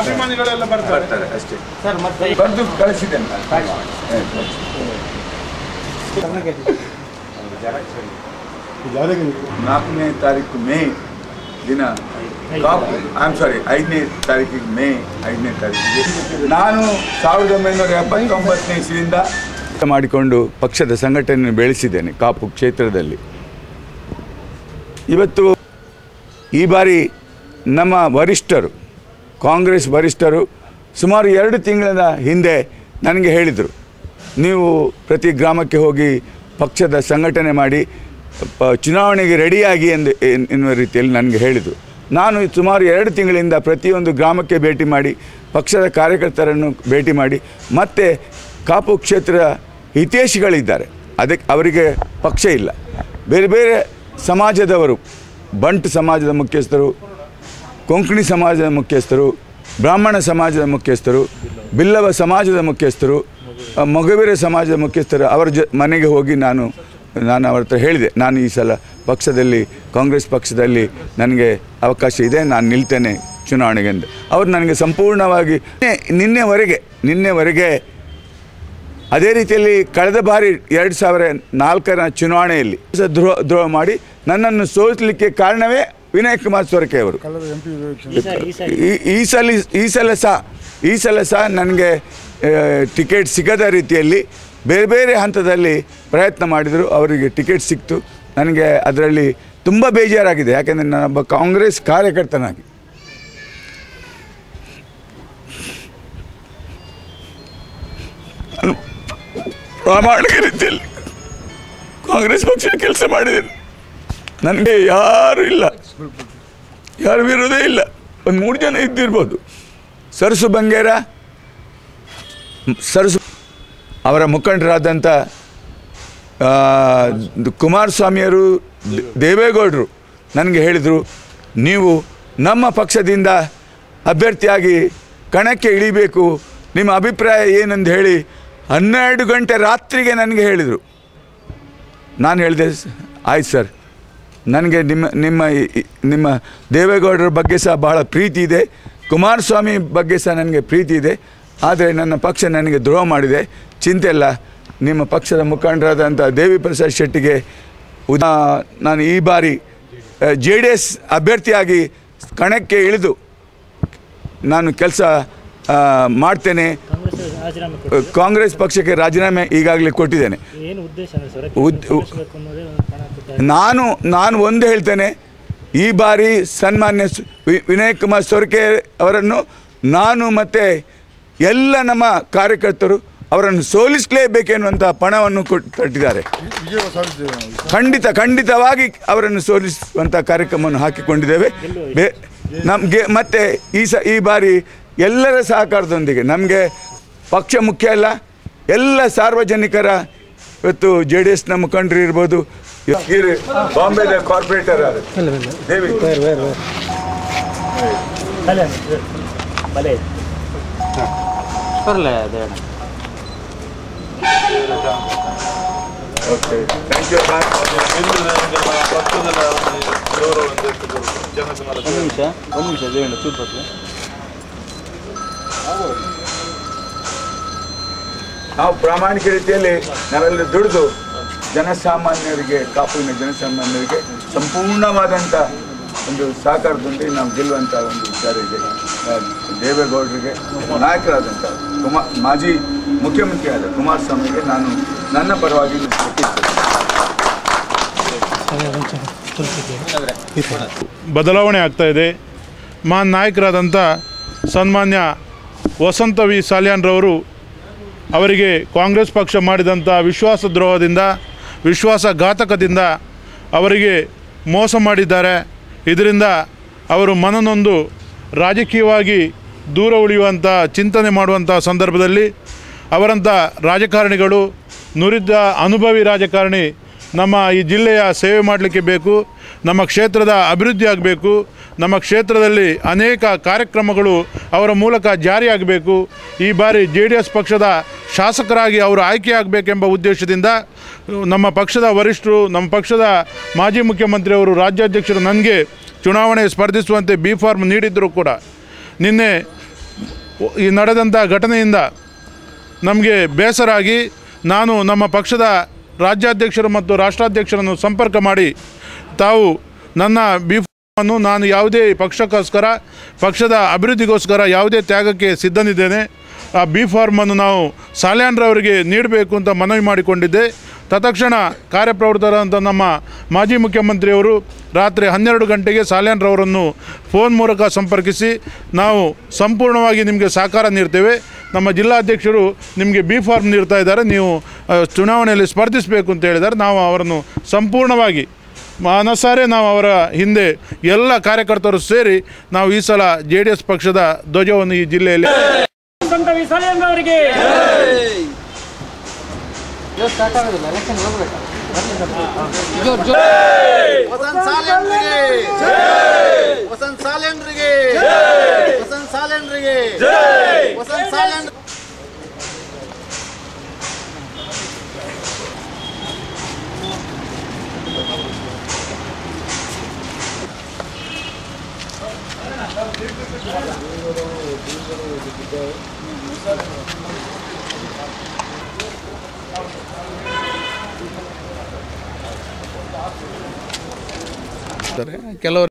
ಅಭಿಮಾನಿಗಳೆಲ್ಲ ಬರ್ತಾರೆ. ಅಷ್ಟೇ. ಬಂದು ಕಳಿಸಿದ್ದೇನೆ ನಾಲ್ಕನೇ ತಾರೀಕು ಮೇ ದಿನ. ಕಾಪು ಐ ಸಾರಿ ಐದನೇ ತಾರೀಕಿಗೆ ಮೇ ಐದನೇ ತಾರೀಕಿಗೆ. ನಾನು ಸಾವಿರದ ಒಂಬೈನೂರ ಎಪ್ಪತ್ತೊಂಬತ್ತನೇ ಇಸ್ವಿಯಿಂದ ಮಾಡಿಕೊಂಡು ಪಕ್ಷದ ಸಂಘಟನೆಯನ್ನು ಬೆಳೆಸಿದ್ದೇನೆ ಕಾಪು ಕ್ಷೇತ್ರದಲ್ಲಿ. ಇವತ್ತು ಈ ಬಾರಿ ನಮ್ಮ ವರಿಷ್ಠರು, ಕಾಂಗ್ರೆಸ್ ವರಿಷ್ಠರು ಸುಮಾರು ಎರಡು ತಿಂಗಳ ಹಿಂದೆ ನನಗೆ ಹೇಳಿದರು, ನೀವು ಪ್ರತಿ ಗ್ರಾಮಕ್ಕೆ ಹೋಗಿ ಪಕ್ಷದ ಸಂಘಟನೆ ಮಾಡಿ ಚುನಾವಣೆಗೆ ರೆಡಿಯಾಗಿ ಎಂದು ಎನ್- ಎನ್ನುವ ರೀತಿಯಲ್ಲಿ ನನಗೆ ಹೇಳಿದರು. ನಾನು ಸುಮಾರು ಎರಡು ತಿಂಗಳಿಂದ ಪ್ರತಿಯೊಂದು ಗ್ರಾಮಕ್ಕೆ ಭೇಟಿ ಮಾಡಿ, ಪಕ್ಷದ ಕಾರ್ಯಕರ್ತರನ್ನು ಭೇಟಿ ಮಾಡಿ, ಮತ್ತು ಕಾಪು ಕ್ಷೇತ್ರ ಹಿತೇಶಿಗಳಿದ್ದಾರೆ ಅದಕ್ಕೆ ಅವರಿಗೆ ಪಕ್ಷ ಇಲ್ಲ. ಬೇರೆ ಬೇರೆ ಸಮಾಜದವರು, ಬಂಟ್ ಸಮಾಜದ ಮುಖ್ಯಸ್ಥರು ಕೊಂಕಣಿ ಸಮಾಜದ ಮುಖ್ಯಸ್ಥರು, ಬ್ರಾಹ್ಮಣ ಸಮಾಜದ ಮುಖ್ಯಸ್ಥರು, ಬಿಲ್ಲವ ಸಮಾಜದ ಮುಖ್ಯಸ್ಥರು ಮೊಗವೀರ ಸಮಾಜದ ಮುಖ್ಯಸ್ಥರು, ಅವರ ಜ, ಮನೆಗೆ ಹೋಗಿ ನಾನು ನಾನು ಅವ್ರ ಹತ್ರ ಹೇಳಿದೆ. ನಾನು ಈ ಸಲ ಪಕ್ಷದಲ್ಲಿ, ಕಾಂಗ್ರೆಸ್ ಪಕ್ಷದಲ್ಲಿ ನನಗೆ ಅವಕಾಶ ಇದೆ, ನಾನು ನಿಲ್ತೇನೆ ಚುನಾವಣೆಗೆ ಎಂದು ಅವರು ನನಗೆ ಸಂಪೂರ್ಣವಾಗಿ, ನಿನ್ನೆ- ನಿನ್ನೆವರೆಗೆ ನಿನ್ನೆವರೆಗೆ ಅದೇ ರೀತಿಯಲ್ಲಿ ಕಳೆದ ಬಾರಿ ಎರಡು ಸಾವಿರ ನಾಲ್ಕರ ಚುನಾವಣೆಯಲ್ಲಿ ದ್ರೋಹ ದ್ರೋಹ ಮಾಡಿ ನನ್ನನ್ನು ಸೋಲಿಸಲಿಕ್ಕೆ ಕಾರಣವೇ ವಿನಯ್ ಕುಮಾರ್ ಸೊರಕೆ ಅವರು. ಈ ಸಲ ಈ ಸಲ ಈ ಈ ಸಲ ಸಹ ಈ ಸಲ ಸಹ ನನಗೆ ಟಿಕೆಟ್ ಸಿಗದ ರೀತಿಯಲ್ಲಿ ಬೇರೆ ಬೇರೆ ಹಂತದಲ್ಲಿ ಪ್ರಯತ್ನ ಮಾಡಿದರು. ಅವರಿಗೆ ಟಿಕೆಟ್ ಸಿಕ್ತು. ನನಗೆ ಅದರಲ್ಲಿ ತುಂಬ ಬೇಜಾರಾಗಿದೆ. ಯಾಕೆಂದರೆ ನಾನೊಬ್ಬ ಕಾಂಗ್ರೆಸ್ ಕಾರ್ಯಕರ್ತನಾಗಿ. ಪ್ರಾಮಾಣಿಕ ರೀತಿಯಲ್ಲಿ ಕಾಂಗ್ರೆಸ್ ಪಕ್ಷ ಕೆಲಸ ಮಾಡಿದ್ದೇನೆ. ನನಗೆ ಯಾರು ಇಲ್ಲ. ಯಾರ ಇರೋದೇ ಇಲ್ಲ. ಒಂದು ಮೂರು ಜನ ಇದ್ದಿರ್ಬೋದು. ಸರಸು ಬಂಗೇರ, ಸರಸು ಅವರ ಮುಖಂಡರಾದಂಥ ಕುಮಾರಸ್ವಾಮಿಯವರು ದೇವೇಗೌಡರು ನನಗೆ ಹೇಳಿದರು, ನೀವು ನಮ್ಮ ಪಕ್ಷದಿಂದ ಅಭ್ಯರ್ಥಿಯಾಗಿ ಕಣಕ್ಕೆ ಇಳಿಬೇಕು, ನಿಮ್ಮ ಅಭಿಪ್ರಾಯ ಏನಂದು ಹೇಳಿ ಹನ್ನೆರಡು ಗಂಟೆ ರಾತ್ರಿಗೆ ನನಗೆ ಹೇಳಿದರು. ನಾನು ಹೇಳಿದೆ, ಆಯ್ತು ಸರ್. ನನಗೆ ನಿಮ್ಮ ನಿಮ್ಮ ನಿಮ್ಮ ದೇವೇಗೌಡರ ಬಗ್ಗೆ ಸಹ ಬಹಳ ಪ್ರೀತಿ ಇದೆ. ಕುಮಾರಸ್ವಾಮಿ ಬಗ್ಗೆ ಸಹ ನನಗೆ ಪ್ರೀತಿ ಇದೆ. ಆದರೆ ನನ್ನ ಪಕ್ಷ ನನಗೆ ದ್ರೋಹ ಮಾಡಿದೆ. ಚಿಂತೆ ಇಲ್ಲ. ನಿಮ್ಮ ಪಕ್ಷದ ಮುಖಂಡರಾದಂಥ ದೇವಿ ಪ್ರಸಾದ್ ಶೆಟ್ಟಿಗೆ ಉದಾ, ನಾನು ಈ ಬಾರಿ ಜೆ ಡಿ ಎಸ್ ಅಭ್ಯರ್ಥಿಯಾಗಿ ಕಣಕ್ಕೆ ಇಳಿದು ನಾನು ಕೆಲಸ ಮಾಡ್ತೇನೆ. ಕಾಂಗ್ರೆಸ್ ಪಕ್ಷಕ್ಕೆ ರಾಜೀನಾಮೆ ಈಗಾಗಲೇ ಕೊಟ್ಟಿದ್ದೇನೆ. ನಾನು ನಾನು ಒಂದು ಹೇಳ್ತೇನೆ ಈ ಬಾರಿ ಸನ್ಮಾನ್ಯ ವಿನಯ್ ಕುಮಾರ್ ಸೊರಕೆ ಅವರನ್ನು ನಾನು ಮತ್ತು ಎಲ್ಲ ನಮ್ಮ ಕಾರ್ಯಕರ್ತರು ಅವರನ್ನು ಸೋಲಿಸಲೇಬೇಕೆನ್ನುವಂಥ ಪಣವನ್ನು ಕೊಟ್ಟಿದ್ದಾರೆ ಕಟ್ಟಿದ್ದಾರೆ. ಖಂಡಿತ ಖಂಡಿತವಾಗಿ ಅವರನ್ನು ಸೋಲಿಸುವಂಥ ಕಾರ್ಯಕ್ರಮವನ್ನು ಹಾಕಿಕೊಂಡಿದ್ದೇವೆ. ಬೇ ನಮಗೆ ಮತ್ತೆ ಈ ಸ ಈ ಬಾರಿ ಎಲ್ಲರ ಸಹಕಾರದೊಂದಿಗೆ ನಮಗೆ ಪಕ್ಷ ಮುಖ್ಯ ಅಲ್ಲ ಎಲ್ಲ ಸಾರ್ವಜನಿಕರ ಇವತ್ತು ಜೆ ಡಿ ಎಸ್ನ ಮುಖಂಡರು ಇರ್ಬೋದು. ಇವ್ರು ಬಾಂಬೆದ ಕಾರ್ಪೊರೇಟರ್ ಒಂದು ನಿಮಿಷ ಒಂದು ನಿಮಿಷ ದೇವೇಂದ್ರ ಚೂರು ಪತ್ರ ನಾವು ಪ್ರಾಮಾಣಿಕ ರೀತಿಯಲ್ಲಿ ನಾವೆಲ್ಲ ದುಡಿದು ಜನಸಾಮಾನ್ಯರಿಗೆ, ಕಾಪುವಿನ ಜನಸಾಮಾನ್ಯರಿಗೆ ಸಂಪೂರ್ಣವಾದಂಥ ಒಂದು ಸಹಕಾರದೊಂದಿಗೆ ನಾವು ಗೆಲ್ಲುವಂಥ ಒಂದು ವಿಚಾರ ಇದೆ. ದೇವೇಗೌಡರಿಗೆ ನಾಯಕರಾದಂಥ ಕುಮಾರ್ ಮಾಜಿ ಮುಖ್ಯಮಂತ್ರಿಯಾದ ಕುಮಾರಸ್ವಾಮಿಗೆ ನಾನು ನನ್ನ ಪರವಾಗಿ ಬದಲಾವಣೆ ಆಗ್ತಾ ಇದೆ. ಮಾನ್ ನಾಯಕರಾದಂಥ ಸನ್ಮಾನ್ಯ ವಸಂತ ವಿ. ಸಾಲ್ಯಾನ್ರವರು ಅವರಿಗೆ ಕಾಂಗ್ರೆಸ್ ಪಕ್ಷ ಮಾಡಿದಂಥ ವಿಶ್ವಾಸ ದ್ರೋಹದಿಂದ ವಿಶ್ವಾಸಘಾತಕದಿಂದ ಅವರಿಗೆ ಮೋಸ ಮಾಡಿದ್ದಾರೆ. ಇದರಿಂದ ಅವರು ಮನನೊಂದು ರಾಜಕೀಯವಾಗಿ ದೂರ ಉಳಿಯುವಂಥ ಚಿಂತನೆ ಮಾಡುವಂಥ ಸಂದರ್ಭದಲ್ಲಿ ಅವರಂಥ ರಾಜಕಾರಣಿಗಳು ನುರಿದ ಅನುಭವಿ ರಾಜಕಾರಣಿ ನಮ್ಮ ಈ ಜಿಲ್ಲೆಯ ಸೇವೆ ಮಾಡಲಿಕ್ಕೆ ಬೇಕು, ನಮ್ಮ ಕ್ಷೇತ್ರದ ಅಭಿವೃದ್ಧಿ ಆಗಬೇಕು, ನಮ್ಮ ಕ್ಷೇತ್ರದಲ್ಲಿ ಅನೇಕ ಕಾರ್ಯಕ್ರಮಗಳು ಅವರ ಮೂಲಕ ಜಾರಿಯಾಗಬೇಕು ಈ ಬಾರಿ ಜೆ ಡಿ ಎಸ್ ಪಕ್ಷದ ಶಾಸಕರಾಗಿ ಅವರು ಆಯ್ಕೆಯಾಗಬೇಕೆಂಬ ಉದ್ದೇಶದಿಂದ, ನಮ್ಮ ಪಕ್ಷದ ವರಿಷ್ಠರು, ನಮ್ಮ ಪಕ್ಷದ ಮಾಜಿ ಮುಖ್ಯಮಂತ್ರಿಯವರು, ರಾಜ್ಯಾಧ್ಯಕ್ಷರು ನನಗೆ ಚುನಾವಣೆ ಸ್ಪರ್ಧಿಸುವಂತೆ ಬಿ ಫಾರ್ಮ್ ನೀಡಿದ್ದರೂ ಕೂಡ ನಿನ್ನೆ ಈ ನಡೆದಂಥ ಘಟನೆಯಿಂದ ನಮಗೆ ಬೇಸರಾಗಿ, ನಾನು ನಮ್ಮ ಪಕ್ಷದ ರಾಜ್ಯಾಧ್ಯಕ್ಷರು ಮತ್ತು ರಾಷ್ಟ್ರಾಧ್ಯಕ್ಷರನ್ನು ಸಂಪರ್ಕ ಮಾಡಿ ತಾವು ನನ್ನ ಬಿ ಅನ್ನು ನಾನು ಯಾವುದೇ ಪಕ್ಷಕ್ಕೋಸ್ಕರ, ಪಕ್ಷದ ಅಭಿವೃದ್ಧಿಗೋಸ್ಕರ ಯಾವುದೇ ತ್ಯಾಗಕ್ಕೆ ಸಿದ್ಧನಿದ್ದೇನೆ. ಆ ಬಿ ಫಾರ್ಮನ್ನು ನಾವು ಸಾಲ್ಯಾನ್ರವರಿಗೆ ನೀಡಬೇಕು ಅಂತ ಮನವಿ ಮಾಡಿಕೊಂಡಿದ್ದೆ. ತತ್ಕ್ಷಣ ಕಾರ್ಯಪ್ರವೃತ್ತರಾದಂಥ ನಮ್ಮ ಮಾಜಿ ಮುಖ್ಯಮಂತ್ರಿಯವರು ರಾತ್ರಿ ಹನ್ನೆರಡು ಗಂಟೆಗೆ ಸಾಲ್ಯಾನ್ರವರನ್ನು ಫೋನ್ ಮೂಲಕ ಸಂಪರ್ಕಿಸಿ ನಾವು ಸಂಪೂರ್ಣವಾಗಿ ನಿಮಗೆ ಸಹಕಾರ ನೀಡ್ತೇವೆ. ನಮ್ಮ ಜಿಲ್ಲಾಧ್ಯಕ್ಷರು ನಿಮಗೆ ಬಿ ಫಾರ್ಮ್ ನೀಡ್ತಾ ಇದ್ದಾರೆ. ನೀವು ಚುನಾವಣೆಯಲ್ಲಿ ಸ್ಪರ್ಧಿಸಬೇಕು ಅಂತ ಹೇಳಿದ್ದಾರೆ. ನಾವು ಅವರನ್ನು ಸಂಪೂರ್ಣವಾಗಿ ಮನಸಾರೆ ನಾವು ಅವರ ಹಿಂದೆ ಎಲ್ಲ ಕಾರ್ಯಕರ್ತರು ಸೇರಿ ನಾವು ಈ ಸಲ ಜೆ ಡಿ ಎಸ್ ಪಕ್ಷದ ಧ್ವಜವನ್ನು ಈ ಜಿಲ್ಲೆಯಲ್ಲಿ ಸಂತ ವಿಸಾಲಿಯನ್ ಅವರಿಗೆ ವಸಂತ್ ಸಾಲೇಂದ್ರಿಗೆ ವಸಂತ್ ಸಾಲೇಂದ್ರಿಗೆ ವಸಂತ್ ಸಾಲೇಂದ್ರಿಗೆ ವಸಂತ್ ಸಾಲೇಂದ್ರ ಕೆಲವರು